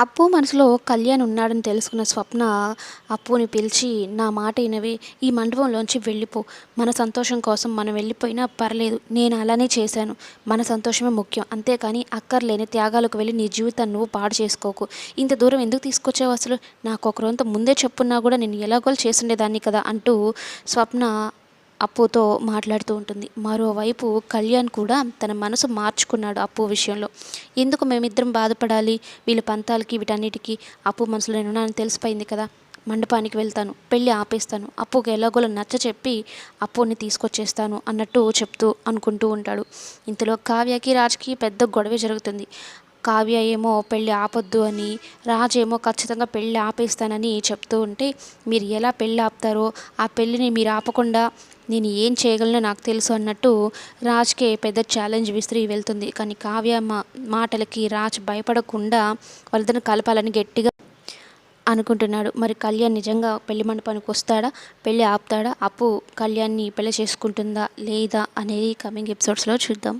అప్పు మనసులో కళ్యాణ్ ఉన్నాడని తెలుసుకున్న స్వప్న అప్పుని పిలిచి నా మాట వినవి ఈ మండపంలోంచి వెళ్ళిపో. మన సంతోషం కోసం మనం వెళ్ళిపోయినా పర్లేదు నేను అలానే చేశాను. మన సంతోషమే ముఖ్యం అంతేకాని అక్కర్లేని త్యాగాలకు వెళ్ళి నీ జీవితాన్ని నువ్వు పాడు చేసుకోకు. ఇంత దూరం ఎందుకు తీసుకొచ్చావు అసలు? నాకు ఒకరోంత ముందే చెప్పున్నా కూడా నేను ఎలాగోలు చేసుండేదాన్ని కదా అంటూ స్వప్న అప్పుతో మాట్లాడుతూ ఉంటుంది. మరోవైపు కళ్యాణ్ కూడా తన మనసు మార్చుకున్నాడు అప్పు విషయంలో. ఎందుకు మేమిద్దరం బాధపడాలి? వీళ్ళ పంతాలకి వీటన్నిటికీ అప్పు మనసులో నేను తెలిసిపోయింది కదా. మండపానికి వెళ్తాను పెళ్ళి ఆపేస్తాను. అప్పుకి ఎలాగోలో నచ్చ చెప్పి అప్పుని తీసుకొచ్చేస్తాను అన్నట్టు చెప్తూ అనుకుంటూ ఉంటాడు. ఇంతలో కావ్యకి రాజ్కి పెద్ద గొడవ జరుగుతుంది. కావ్య ఏమో పెళ్ళి ఆపొద్దు అని రాజేమో ఏమో ఖచ్చితంగా పెళ్ళి ఆపేస్తానని చెప్తూ ఉంటే మీరు ఎలా పెళ్ళి ఆపుతారో ఆ పెళ్ళిని మీరు ఆపకుండా నేను ఏం చేయగలనో నాకు తెలుసు అన్నట్టు రాజ్కే పెద్ద ఛాలెంజ్ విసిరి వెళ్తుంది. కానీ కావ్య మా మాటలకి రాజ్ భయపడకుండా వాళ్ళిద్దరిని కలపాలని గట్టిగా అనుకుంటున్నాడు. మరి కళ్యాణ్ నిజంగా పెళ్ళి మండపానికి వస్తాడా? పెళ్ళి ఆపుతాడా? అప్పు కళ్యాణ్ని పెళ్ళి చేసుకుంటుందా? లేదా? అనేది కమింగ్ ఎపిసోడ్స్లో చూద్దాం.